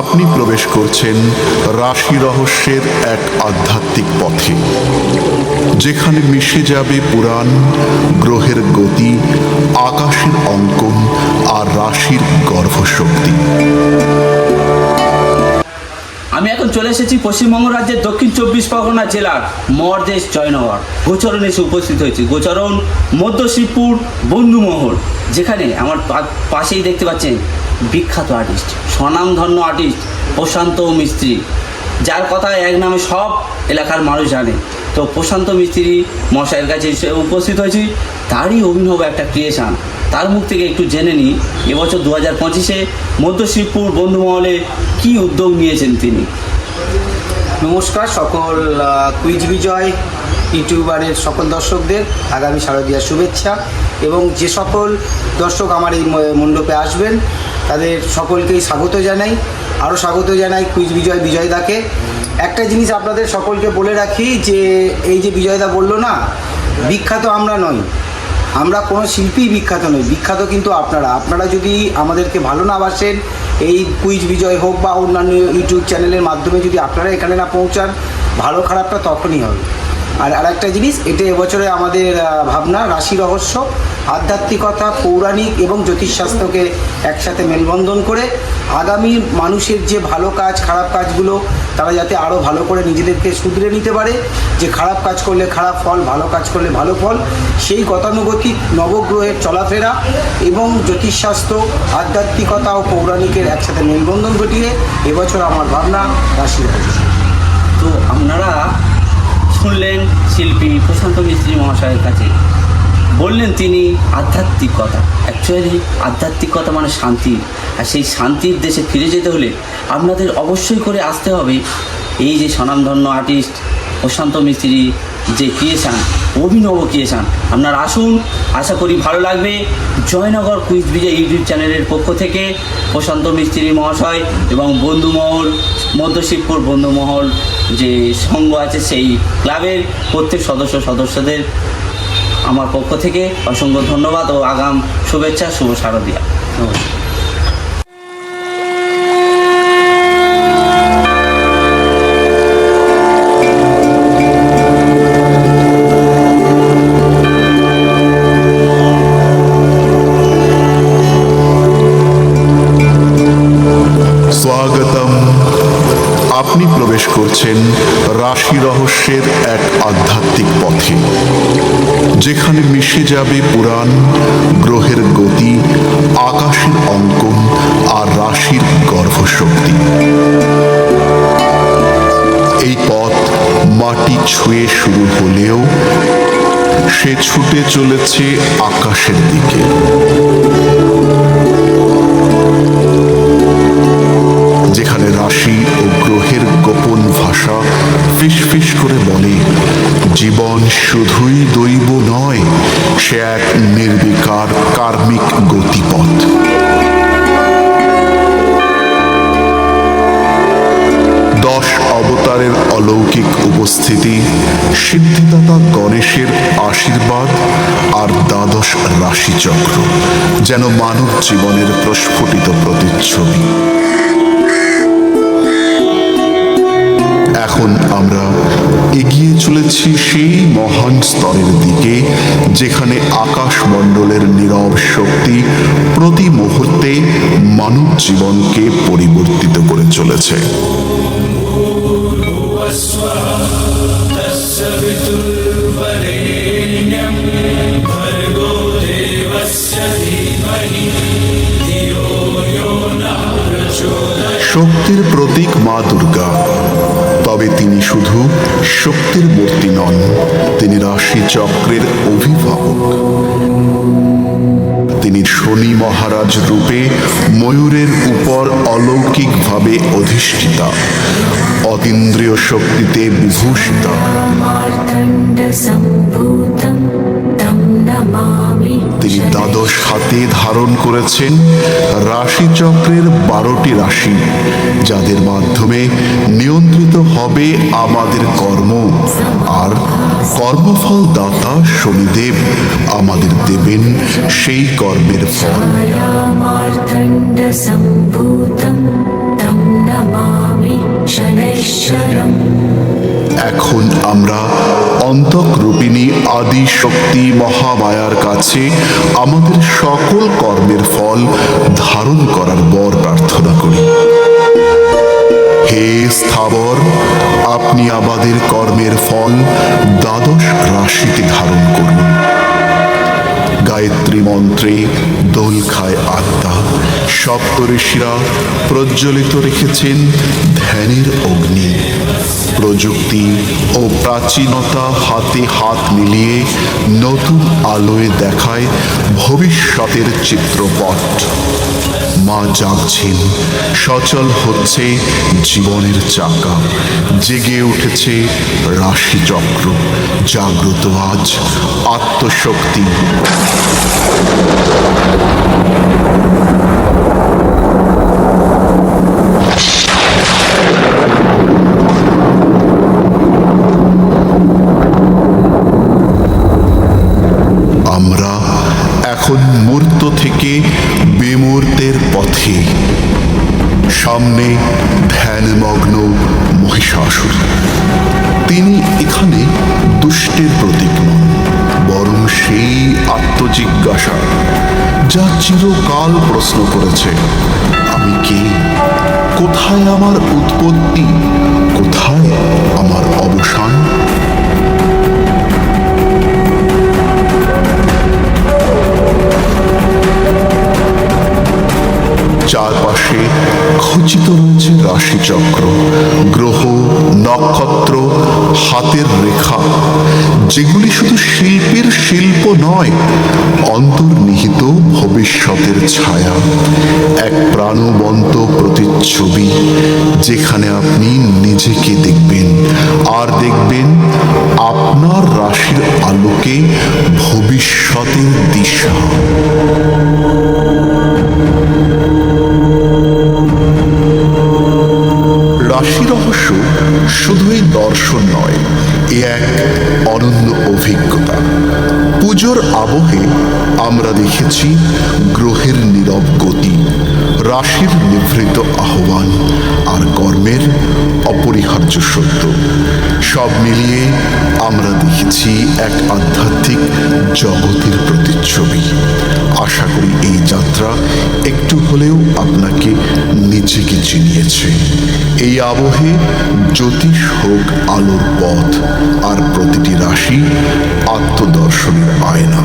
আপনি প্রবেশ করছেন রাশি রহস্যের এক আধ্যাত্মিক পথে, যেখানে মিশে যাবে পুরাণ, গ্রহের গতি, আকাশের অঙ্কন আর রাশির গর্ভশক্তি। আমি এখন চলে এসেছি পশ্চিমবঙ্গ রাজ্যের দক্ষিণ চব্বিশ পরগনা জেলার মরদেশ জয়নগর। গোচরণ এসে উপস্থিত হয়েছি। গোচরণ মধ্য শিবপুর বন্ধুমহল, যেখানে আমার পাশেই দেখতে পাচ্ছেন বিখ্যাত আর্টিস্ট স্বনামধন্য আর্টিস্ট প্রশান্ত মিস্ত্রি। যার কথা এক নামে সব এলাকার মানুষ জানে। তো প্রশান্ত মিস্ত্রি মশাইয়ের কাছে উপস্থিত হয়েছি। তারই অভিনব একটা ক্রিয়েশন তার মুখ থেকে একটু জেনে নিই, এবছর দু হাজার পঁচিশে মধ্য শিবপুর বন্ধুমহলে কী উদ্যোগ নিয়েছেন তিনি? নমস্কার, সকল কুইজ বিজয়, ইউটিউবারের সকল দর্শকদের আগামী শারদীয়ার শুভেচ্ছা। এবং যে সকল দর্শক আমার এই মণ্ডপে আসবেন তাদের সকলকেই স্বাগত জানাই। আরও স্বাগত জানাই কুইজ বিজয় বিজয়দাকে। একটা জিনিস আপনাদের সকলকে বলে রাখি যে, এই যে বিজয়দা বলল না, বিখ্যাত আমরা নই। আমরা কোনো শিল্পী বিখ্যাত নই, বিখ্যাত কিন্তু আপনারা। আপনারা যদি আমাদেরকে ভালো না বাসেন, এই কুইজ বিজয় হোক বা অন্যান্য ইউটিউব চ্যানেলের মাধ্যমে যদি আপনারা এখানে না পৌঁছান, ভালো খারাপটা তখনই হবে। আর আরেকটা জিনিস এটা এবছরে আমাদের ভাবনা, রাশি রহস্য, আধ্যাত্মিকতা, পৌরাণিক এবং জ্যোতিষশাস্ত্রকে একসাথে মেলবন্ধন করে আগামী মানুষের যে ভালো কাজ, খারাপ কাজগুলো, তারা যাতে আরও ভালো করে নিজেদেরকে শুধরে নিতে পারে, যে খারাপ কাজ করলে খারাপ ফল, ভালো কাজ করলে ভালো ফল, সেই গতানুগতিক নবগ্রহের চলাফেরা এবং জ্যোতিষশাস্ত্র, আধ্যাত্মিকতা ও পৌরাণিকের একসাথে মেলবন্ধন ঘটিয়ে এবছর আমার ভাবনা রাশি রহস্য। তো আপনারা শুনলেন শিল্পী প্রশান্ত মিস্ত্রি মহাশয়ের কাছে। বললেন তিনি আধ্যাত্মিকতা। অ্যাকচুয়ালি আধ্যাত্মিকতা মানে শান্তি। আর সেই শান্তির দেশে ফিরে যেতে হলে আপনাদের অবশ্যই করে আসতে হবে। এই যে স্বনামধন্য আর্টিস্ট প্রশান্ত মিস্ত্রি যে ক্রিয়েশান অভিনব ক্রিয়েশান আপনার আসুন, আশা করি ভালো লাগবে। জয়নগর কুইজ বিজয় ইউটিউব চ্যানেলের পক্ষ থেকে প্রশান্ত মিস্ত্রি মহাশয় এবং বন্ধুমহল মধ্যশিবপুর বন্ধুমহল যে সংঘ আছে সেই ক্লাবের প্রত্যেক সদস্য সদস্যদের আমার পক্ষ থেকে অসংখ্য ধন্যবাদ ও আগাম শুভেচ্ছা, শুভ শারদিয়া। নমস্কার। স্বাগতম। আপনি প্রবেশ করছেন রাশি রহস্যের এক আধ্যাত্মিক পথে, যেখানে মিশে যাবে পুরাণ, গ্রহের গতি, আকাশের অঙ্কন আর রাশির গর্ভশক্তি। এই পথ মাটি ছুঁয়ে শুরু হলেও সে ছুটে চলেছে আকাশের দিকে। ফিসফিস করে বলে, জীবন শুধুই দৈব নয়, সে এক নির্বিকার কার্মিক গতিপথ। দশ অবতারের অলৌকিক উপস্থিতি, সিদ্ধিদাতা গণেশের আশীর্বাদ আর দ্বাদশ রাশিচক্র, যেন মানব জীবনের প্রস্ফুটিত প্রতিচ্ছবি। এখন আমরা এগিয়ে চলেছি সেই মহান স্তরের দিকে, যেখানে আকাশমণ্ডলের নীরব শক্তি প্রতি মুহূর্তে মানব জীবনকে পরিবর্তিত করে চলেছে। শক্তির প্রতীক মা দুর্গা। তবে তিনি শুধু শক্তির মূর্তি নন, তিনি রাশি চক্রের অভিভাবক। তিনি শনি মহারাজ রূপে ময়ূরের উপর অলৌকিকভাবে অধিষ্ঠিতা, অতীন্দ্রিয় শক্তিতে বিভূষিতা। তিনি দ্বাদশ হাতে ধারণ করেছেন রাশিচক্রের বারোটি রাশি, যাদের মাধ্যমে নিয়ন্ত্রিত হবে আমাদের কর্ম। আর কর্মফল দাতা শনিদেব আমাদের দেবেন সেই কর্মের ফল। এখন আমরা অন্তঃরূপিণী আদি শক্তি মহামায়ার কাছে আমাদের সকল কর্মের ফল ধারণ করার বর প্রার্থনা করি। হে স্থাবর, আপনি আমাদের কর্মের ফল দ্বাদশ রাশিতে ধারণ করুন। গায়ত্রী মন্ত্রে দোল খায় আত্মা। সপ্তঋষিরা প্রজ্বলিত রেখেছেন ধ্যানের ও প্রাচীনতা হাতে হাত মিলিয়ে নতুন আলোয় দেখায় ভবিষ্যতের চিত্রপট। মা জাগছেন, সচল হচ্ছে জীবনের চাকা, জেগে উঠেছে রাশিচক্র, জাগ্রত আজ আত্মশক্তি। সামনে ধ্যানমগ্ন মহিষাসুর। তিনি এখানে দুষ্টের প্রতীক নন, বরং সেই আত্মজিজ্ঞাসা যা চিরকাল প্রশ্ন করেছে, আমি কে? কোথায় আমার উৎপত্তি? কোথায় আমার অবসান? রাশিচক্র গ্রহ, নক্ষত্র, হাতের রেখা, যেগুলি শুধু শিল্পের শিল্প নয়, অন্তর্নিহিত ভবিষ্যতের ছায়া, এক প্রাণবন্ত প্রতিচ্ছবি, যেখানে আপনি নিজেকে দেখবেন, আর দেখবেন আপনার রাশির আলোকে ভবিষ্যতের দিশা। দর্শন নয় এ এক অনন্য অভিজ্ঞতা। পুজোর আবহে আমরা দেখেছি গ্রহের নীরব গতি, রাশির নিভৃত আহ্বান আর কর্মের অপরিহার্য সত্য। সব মিলিয়ে আমরা দেখেছি এক আধ্যাত্মিক জগতের প্রতিচ্ছবি। আশা করি এই যাত্রা একটু হলেও আপনাকে নিজেকে চিনিয়েছে। এই আবহে জ্যোতিষ হোক আলোর পথ, আর প্রতিটি রাশি আত্মদর্শনের আয়না।